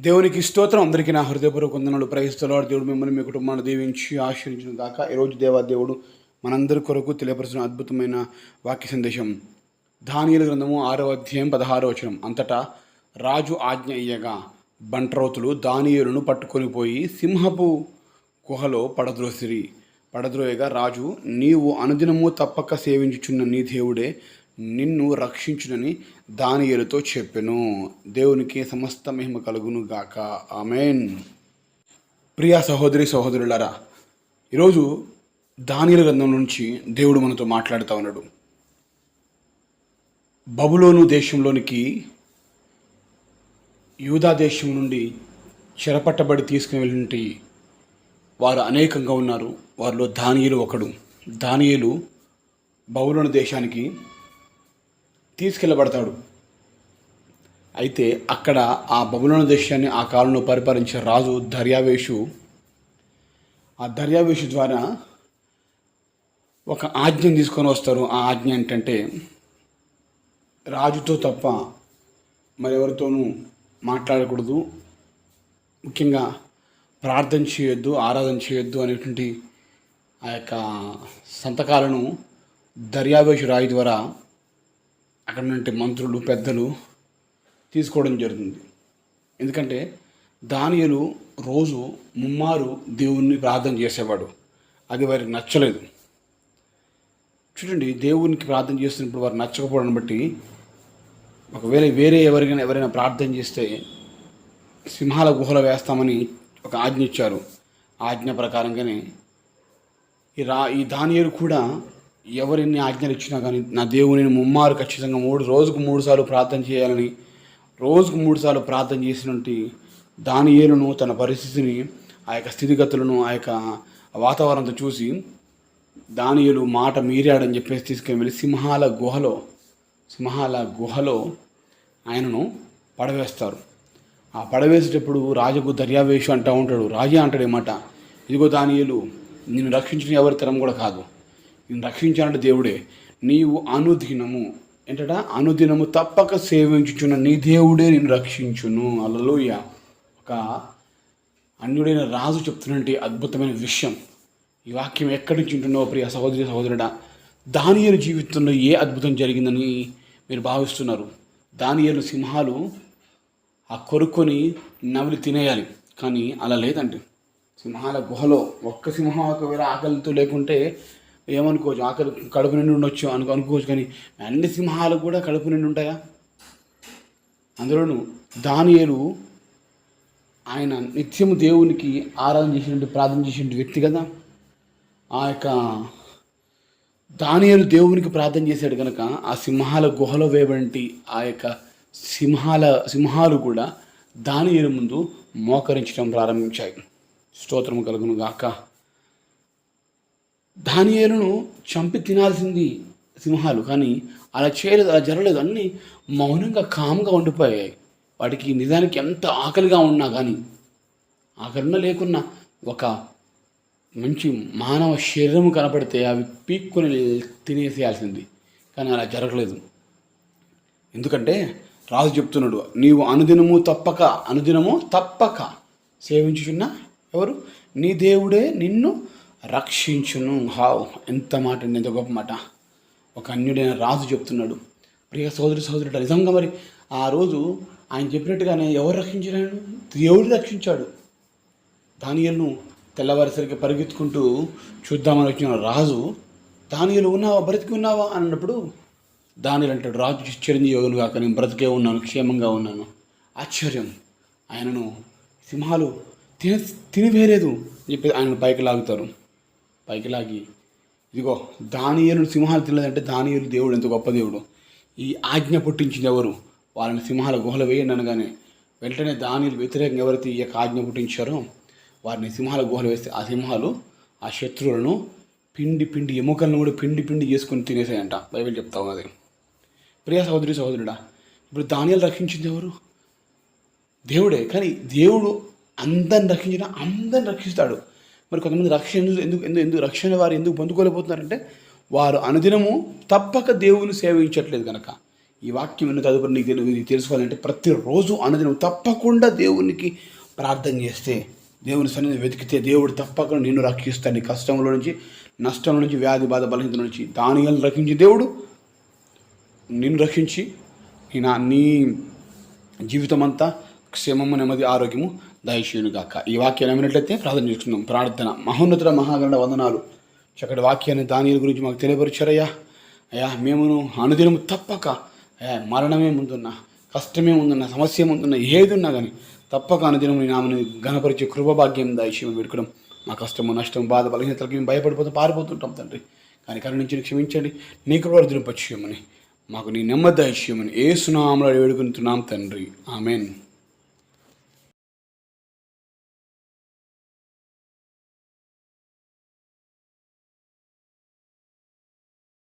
దేవునికి స్తోత్రం. అందరికీ నా హృదయపూర్వక వందనాలు. ప్రయత్నాలు దేవుడు మిమ్మల్ని మీ కుటుంబాన్ని దీవించి ఆశ్రయించిన దాకా ఈరోజు దేవా దేవుడు మనందరి కొరకు తెలియపరిచిన అద్భుతమైన వాక్య సందేశం. ధాన్యుల గ్రంథము ఆరో అధ్యాయం పదహారో వచనం. అంతటా రాజు ఆజ్ఞ ఇయ్యగా బంట్రౌతులు దానియులను పట్టుకొని పోయి సింహపు గుహలో పడద్రోసిరి. పడద్రోయగా రాజు నీవు అనుదినము తప్పక సేవించుచున్న నీ దేవుడే నిన్ను రక్షించునని దానియలతో చెప్పెను. దేవునికి సమస్త మహిమ కలుగును గాక. ఆమెన్. ప్రియా సహోదరి సహోదరులారా ఈరోజు దానియల గ్రంథం నుంచి దేవుడు మనతో మాట్లాడుతూ ఉన్నాడు. బబులోను దేశంలోనికి యూదా దేశం నుండి చెరపట్టబడి తీసుకుని వెళ్ళినటి వారు అనేకంగా ఉన్నారు. వారిలో దానియులు ఒకడు. దానియులు బబులోను దేశానికి తీసుకెళ్ళబడతాడు అయితే అక్కడ ఆ బబులోను దేశాన్ని ఆ కాలంలో పరిపాలించే రాజు దర్యావేషు ఆ దర్యావేషు ద్వారా ఒక ఆజ్ఞను తీసుకొని వస్తారు. ఆ ఆజ్ఞ ఏంటంటే రాజుతో తప్ప మరెవరితోనూ మాట్లాడకూడదు. ముఖ్యంగా ప్రార్థన చేయొద్దు ఆరాధన చేయొద్దు అనేటువంటి ఆ యొక్క సంతకాలను దర్యావేషు రాయి ద్వారా అక్కడ నుండి మంత్రులు పెద్దలు తీసుకోవడం జరుగుతుంది. ఎందుకంటే దానియలు రోజు ముమ్మారు దేవుణ్ణి ప్రార్థన చేసేవాడు. అది వారికి నచ్చలేదు. చూడండి దేవునికి ప్రార్థన చేస్తున్నప్పుడు వారు నచ్చకపోవడం బట్టి ఒకవేళ వేరే ఎవరికైనా ఎవరైనా ప్రార్థన చేస్తే సింహాల గుహలో వేస్తామని ఒక ఆజ్ఞ ఇచ్చారు. ఆజ్ఞ ప్రకారంగానే ఈ రా ఈ దానియలు కూడా ఎవరిని ఆజ్ఞలు ఇచ్చినా కానీ నా దేవుని ముమ్మారు ఖచ్చితంగా మూడు రోజుకు మూడు సార్లు ప్రార్థన చేయాలని రోజుకు మూడు సార్లు ప్రార్థన చేసినట్టు దానియేలును తన పరిస్థితిని ఆ యొక్క స్థితిగతులను ఆ యొక్క వాతావరణంతో చూసి దానియులు మాట మీరాడని చెప్పేసి తీసుకుని వెళ్ళి సింహాల గుహలో సింహాల గుహలో ఆయనను పడవేస్తారు. ఆ పడవేసేటప్పుడు రాజుకు దర్యావేషు అంటూ ఉంటాడు. రాజే అంటాడు ఏమాట ఇదిగో దానియేలు నిన్ను రక్షించిన ఎవరి తరం కూడా కాదు. నేను రక్షించాలంటే దేవుడే నీవు అనుదినము ఏంటట అనుదినము తప్పక సేవించుచున్న నీ దేవుడే నేను రక్షించును. అలలోయ ఒక అన్యుడైన రాజు చెప్తున్నటువంటి అద్భుతమైన విషయం. ఈ వాక్యం ఎక్కడి నుంచి ఉంటున్నావు ప్రియ సహోదరి సహోదరుడా దానియలు జీవితంలో ఏ అద్భుతం జరిగిందని మీరు భావిస్తున్నారు? దానియలు సింహాలు ఆ కొరుక్కొని నవిలి తినేయాలి కానీ అలా లేదండి. సింహాల గుహలో ఒక్క సింహం ఒకవేళ ఆకలితో లేకుంటే ఏమనుకోవచ్చు? ఆకలి కడుపు నిండి ఉండొచ్చు అనుకో అనుకోవచ్చు కానీ అన్ని సింహాలు కూడా కడుపు నిండి ఉంటాయా? అందులోను దానియలు ఆయన నిత్యము దేవునికి ఆరాధన చేసినట్టు ప్రార్థన చేసినట్టు వ్యక్తి కదా? ఆ యొక్క దానియలు దేవునికి ప్రార్థన చేశాడు కనుక ఆ సింహాల గుహలో వేయబడి ఆ యొక్క సింహాల సింహాలు కూడా దానియలు ముందు మోకరించడం ప్రారంభించాయి. స్తోత్రము కలుగును గాక. దానియేలును చంపి తినాల్సింది సింహాలు కానీ అలా చేయలేదు అలా జరగలేదు. అన్నీ మౌనంగా కామ్గా ఉండిపోయాయి. వాటికి నిజానికి ఎంత ఆకలిగా ఉన్నా కానీ ఆకలిన లేకున్నా ఒక మంచి మానవ శరీరం కనపడితే అవి పీక్కుని తినేసేయాల్సింది. కానీ అలా జరగలేదు. ఎందుకంటే రాజు చెప్తున్నాడు నీవు అనుదినము తప్పక అనుదినము తప్పక సేవించుచున్న ఎవరు? నీ దేవుడే నిన్ను రక్షించును. హావ్ ఎంత మాట ఎంత గొప్ప మాట. ఒక అన్యుడైన రాజు చెప్తున్నాడు. ప్రియ సోదరి సోదరుడు నిజంగా మరి ఆ రోజు ఆయన చెప్పినట్టుగానే ఎవరు రక్షించాడు దేవుడు రక్షించాడు. దానియలను తెల్లవారిసరికి పరిగెత్తుకుంటూ చూద్దామని వచ్చిన రాజు దానియలు ఉన్నావా? బ్రతికి ఉన్నావా? అన్నప్పుడు దానిలు అంటాడు రాజు చిరంజీవులు కాక నేను బ్రతికే ఉన్నాను క్షేమంగా ఉన్నాను. ఆశ్చర్యం. ఆయనను సింహాలు తిన తినివేరేదు చెప్పి ఆయన పైకి లాగుతారు. పైకి లాగి ఇదిగో దానియలు సింహాలు తినలేదంటే దానియలు దేవుడు ఎంత గొప్ప దేవుడు. ఈ ఆజ్ఞ పుట్టించింది ఎవరు? వాళ్ళని సింహాల గుహలు వేయండి అనగానే వెంటనే దానిలు వ్యతిరేకంగా ఎవరైతే ఈ యొక్క ఆజ్ఞ పుట్టించారో వారిని సింహాల గుహలు వేస్తే ఆ సింహాలు ఆ శత్రువులను పిండి పిండి ఎముకలను కూడా పిండి పిండి చేసుకొని తినేసాయంట బైబిల్ చెప్తా ఉన్నది ప్రియ సహోదరి సహోదరుడా ఇప్పుడు దానియాలు రక్షించింది ఎవరు? దేవుడే. కానీ దేవుడు అందరిని రక్షించిన అందరిని రక్షిస్తాడు. మరి కొంతమంది రక్షణ ఎందుకు ఎందుకు ఎందుకు రక్షణ వారు ఎందుకు పొందుకోలేకపోతున్నారంటే వారు అనుదినము తప్పక దేవుని సేవించట్లేదు కనుక ఈ వాక్యం విన్న తదుపరి నీకు తెలుగు తెలుసుకోవాలంటే ప్రతిరోజు అనుదినం తప్పకుండా దేవునికి ప్రార్థన చేస్తే దేవుని సన్నిధి వెతికితే దేవుడు తప్పకుండా నిన్ను రక్షిస్తాడు నీ కష్టంలో నుంచి నష్టం నుంచి వ్యాధి బాధ బలహీనత నుంచి. దానియాలను రక్షించి దేవుడు నిన్ను రక్షించి నీ నా నీ జీవితం అంతా క్షేమము నెమ్మది ఆరోగ్యము దయచేయును ఈ వాక్యాన్ని నమ్మినట్లయితే ప్రార్థన చేసుకుందాం. ప్రార్థన. మహోన్నతుల మహాగణ వందనాలు. చక్కటి వాక్యాన్ని దాని గురించి మాకు తెలియపరిచారయ్యా. అయ్యా మేమును అనుదినము తప్పక అయ్యా మరణమే ముందున్నా కష్టమే ముందున్నా సమస్య ముందున్నా ఏది ఉన్నా కానీ తప్పక అనుదినం నీ నామని ఘనపరిచే కృపభాగ్యం దయచేయమని పెట్టుకోవడం మా కష్టము నష్టం బాధ బలహీనతలకి మేము భయపడిపోతూ పారిపోతుంటాం తండ్రి. కానీ కరుణించి క్షమించండి. నీ కృప దినపచ్చేయమని మాకు నీ నెమ్మది దయచేయమని ఏ సునామలో వేడుకుంటున్నాం తండ్రి. ఆమెన్.